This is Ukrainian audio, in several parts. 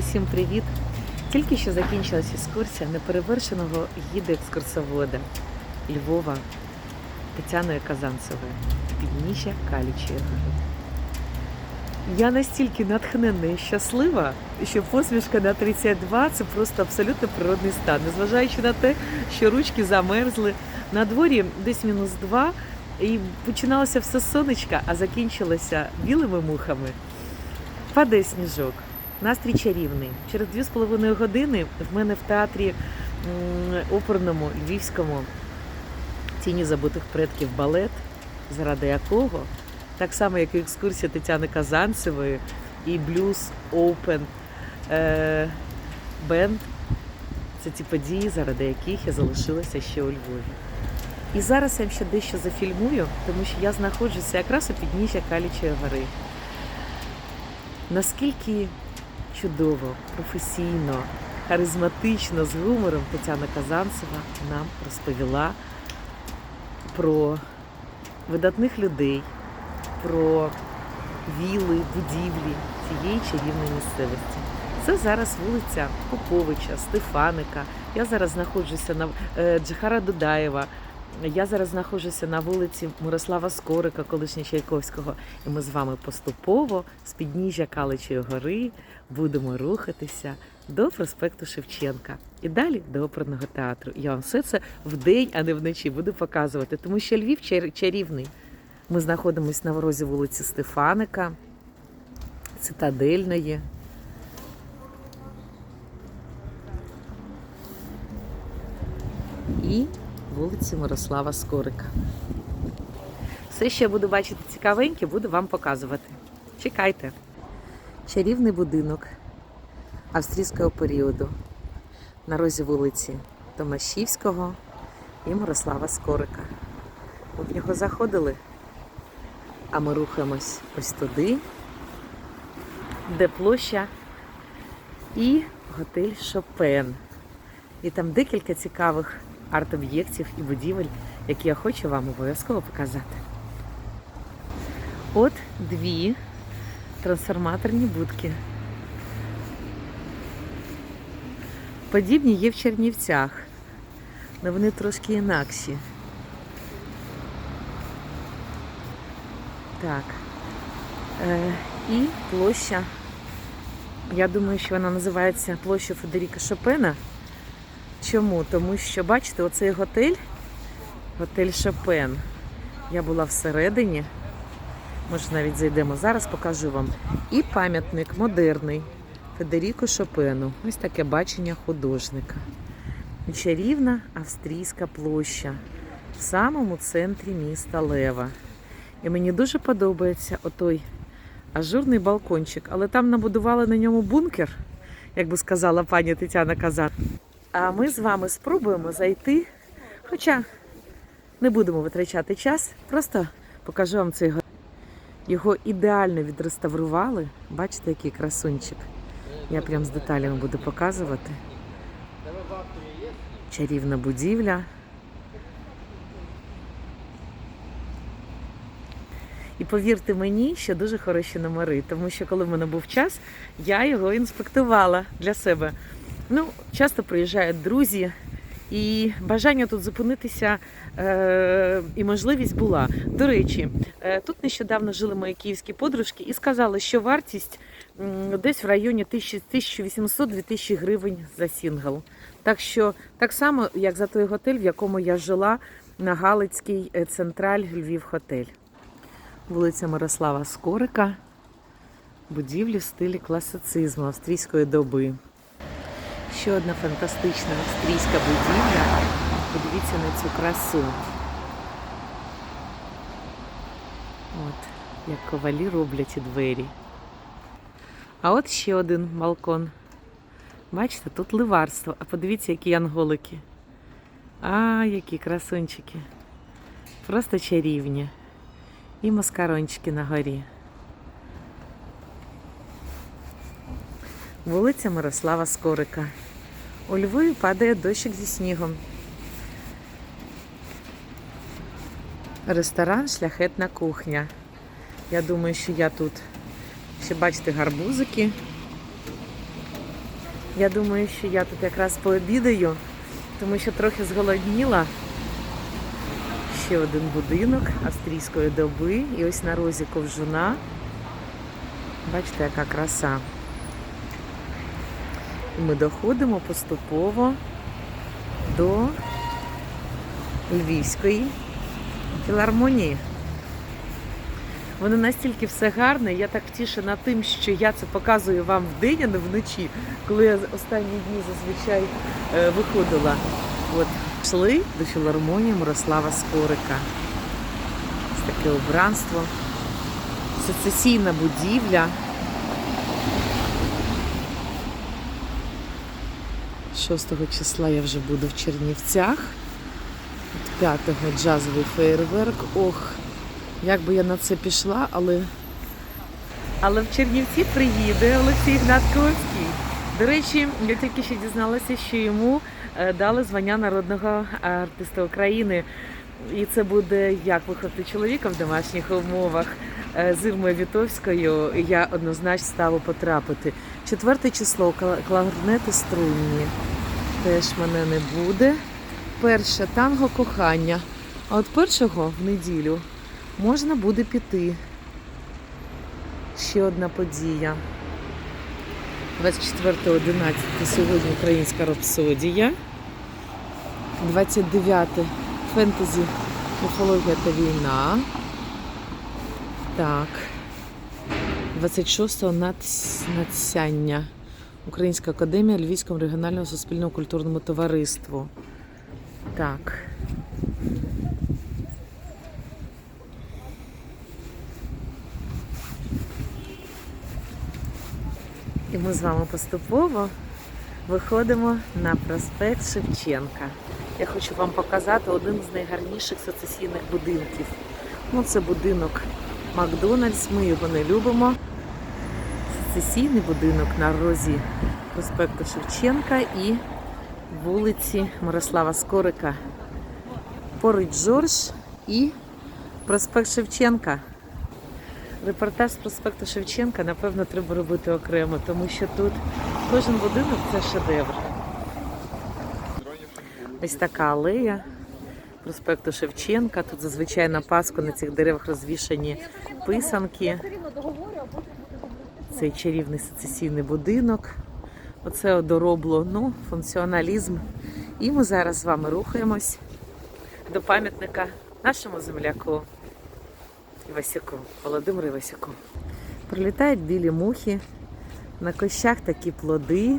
Усім привіт! Тільки що закінчилась екскурсія неперевершеного гіда екскурсовода Львова Тетяною Казанцевою підніжжя Калічої гори. Я настільки натхненна і щаслива, що посмішка на 32 це просто абсолютно природний стан. Незважаючи на те, що ручки замерзли, на дворі десь мінус 2, і починалося все з сонечка, а закінчилося білими мухами. Падає сніжок. Настрій чарівний. Через дві з половиною години в мене в театрі оперному львівському тіні забутих предків балет, заради якого, так само як і екскурсія Тетяни Казанцевої і блюз Open е, Band, це ті події, заради яких я залишилася ще у Львові. І зараз я ще дещо зафільмую, тому що я знаходжуся якраз у підніжжя Калічої гори. Наскільки чудово, професійно, харизматично, з гумором Тетяна Казанцева нам розповіла про видатних людей, про віли, будівлі цієї чарівної місцевості. Це зараз вулиця Поповича, Стефаника. Я зараз знаходжуся на е, Джахара Дудаєва. Я зараз знаходжуся на вулиці Мирослава Скорика, колишнього Чайковського, і ми з вами поступово з підніжжя Каличої гори будемо рухатися до проспекту Шевченка і далі до оперного театру. Я вам все це вдень, а не вночі буду показувати, тому що Львів чар- чарівний. Ми знаходимося на ворозі вулиці Стефаника, цитадельної. І вулиці Мирослава Скорика. Все, що я буду бачити цікавеньке, буду вам показувати. Чекайте. Чарівний будинок австрійського періоду на розі вулиці Томашівського і Мирослава Скорика. Ми в нього заходили, а ми рухаємось ось туди, де площа і готель Шопен. І там декілька цікавих арт-об'єктів і будівель, які я хочу вам обов'язково показати. От дві трансформаторні будки. Подібні є в Чернівцях, але вони трошки інакші. Так. Е, і площа. Я думаю, що вона називається площа Федеріка Шопена. Чому? Тому що, бачите, оцей готель, готель Шопен. Я була всередині. Може, навіть зайдемо зараз, покажу вам. І пам'ятник модерний Федеріко Шопену. Ось таке бачення художника. Чарівна австрійська площа в самому центрі міста Лева. І мені дуже подобається отой ажурний балкончик, але там набудували на ньому бункер, як би сказала пані Тетяна Казан. А ми з вами спробуємо зайти, хоча не будемо витрачати час, просто покажу вам цей готель. Його ідеально відреставрували. Бачите, який красунчик. Я прям з деталями буду показувати. Чарівна будівля. І повірте мені, що дуже хороші номери, тому що коли в мене був час, я його інспектувала для себе. Ну, часто приїжджають друзі, і бажання тут зупинитися е, і можливість була. До речі, е, тут нещодавно жили мої київські подружки і сказали, що вартість м, десь в районі 1800-2000 гривень за сінгл. Так що так само, як за той готель, в якому я жила на Галицький е, централь Львів Хотель. Вулиця Мирослава Скорика, будівлі в стилі класицизму австрійської доби. Ще одна фантастична австрійська будівля. Подивіться на цю красу. От, як ковалі роблять і двері. А от ще один балкон. Бачите, тут ливарство. А подивіться, які янголики. А, які красунчики. Просто чарівні. І маскарончики на горі. Вулиця Мирослава Скорика. У Львові падає дощик зі снігом. Ресторан Шляхетна кухня. Я думаю, що я тут ще бачите гарбузики. Я думаю, що я тут якраз пообідаю, тому що трохи зголодніла. Ще один будинок австрійської доби. І ось на розі ковжуна. Бачите, яка краса. І ми доходимо поступово до Львівської філармонії. Воно настільки все гарне, я так втішена тим, що я це показую вам вдень, а не вночі, коли я останні дні зазвичай е, виходила. От йшли до філармонії Мирослава Скорика. Ось таке убранство. Сецесійна будівля. 6 числа я вже буду в Чернівцях. 5-го джазовий феєрверк. Ох, як би я на це пішла, але. Але в Чернівці приїде Олексій Гнатковський. До речі, я тільки що дізналася, що йому е, дали звання народного артиста України. І це буде як виходити чоловіка в домашніх умовах Е, з Ірмою Вітовською. Я однозначно ставу потрапити. Четверте число кларнети струнні. Теж мене не буде. Перше танго кохання. А от першого в неділю можна буде піти. Ще одна подія. 24.11 сьогодні українська рапсодія. 29 фентезі міфологія та війна. Так. 26-го надсяння. Українська академія Львівському регіональному суспільному культурному товариству. Так. І ми з вами поступово виходимо на проспект Шевченка. Я хочу вам показати один з найгарніших сецесійних будинків. Ну, це будинок Макдональдс, ми його не любимо. Сецесійний будинок на розі проспекту Шевченка і вулиці Мирослава Скорика. Поруч Джордж і проспект Шевченка. Репортаж з проспекту Шевченка, напевно, треба робити окремо, тому що тут кожен будинок це шедевр. Ось така алея проспекту Шевченка. Тут зазвичай на Пасху на цих деревах розвішані писанки. Цей чарівний сецесійний будинок. Оце одоробло, ну, функціоналізм. І ми зараз з вами рухаємось до пам'ятника нашому земляку Івасюку, Володимиру Івасюку. Прилітають білі мухи, на кощах такі плоди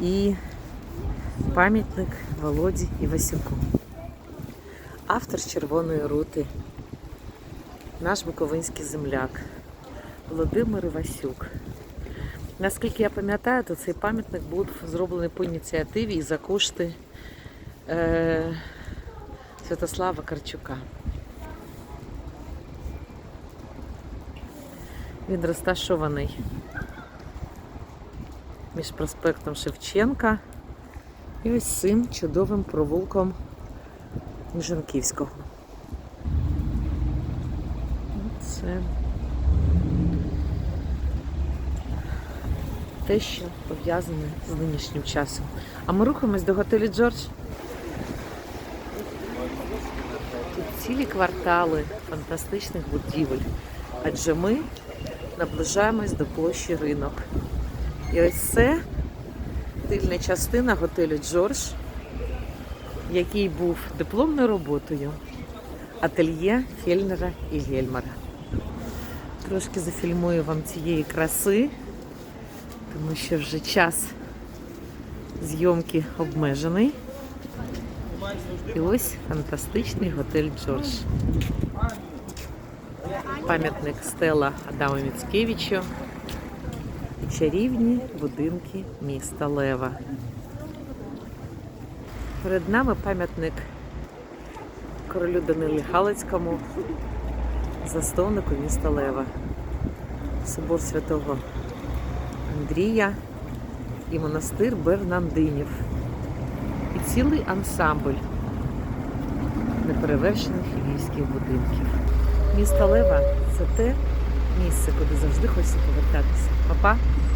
і пам'ятник Володі Івасюку. Автор червоної рути, наш буковинський земляк Володимир Івасюк. Наскільки я пам'ятаю, то цей пам'ятник був зроблений по ініціативі і за кошти е, Святослава Карчука. Він розташований між проспектом Шевченка і ось цим чудовим провулком Ніжанківського. Це те, що пов'язане з нинішнім часом. А ми рухаємось до готелю Джордж. Тут цілі квартали фантастичних будівель. Адже ми наближаємось до площі ринок. І ось це тильна частина готелю Джордж, який був дипломною роботою ательє Фельнера і Гельмара. Трошки зафільмую вам цієї краси, тому що вже час зйомки обмежений. І ось фантастичний готель Джордж. Пам'ятник Стела Адаму Міцкевичу і чарівні будинки міста Лева. Перед нами пам'ятник королю Данилі Галицькому, засновнику міста Лева, собор святого Андрія і монастир Бернандинів. І цілий ансамбль неперевершених львівських будинків. Місто Лева це те місце, куди завжди хочеться повертатися. Па-па!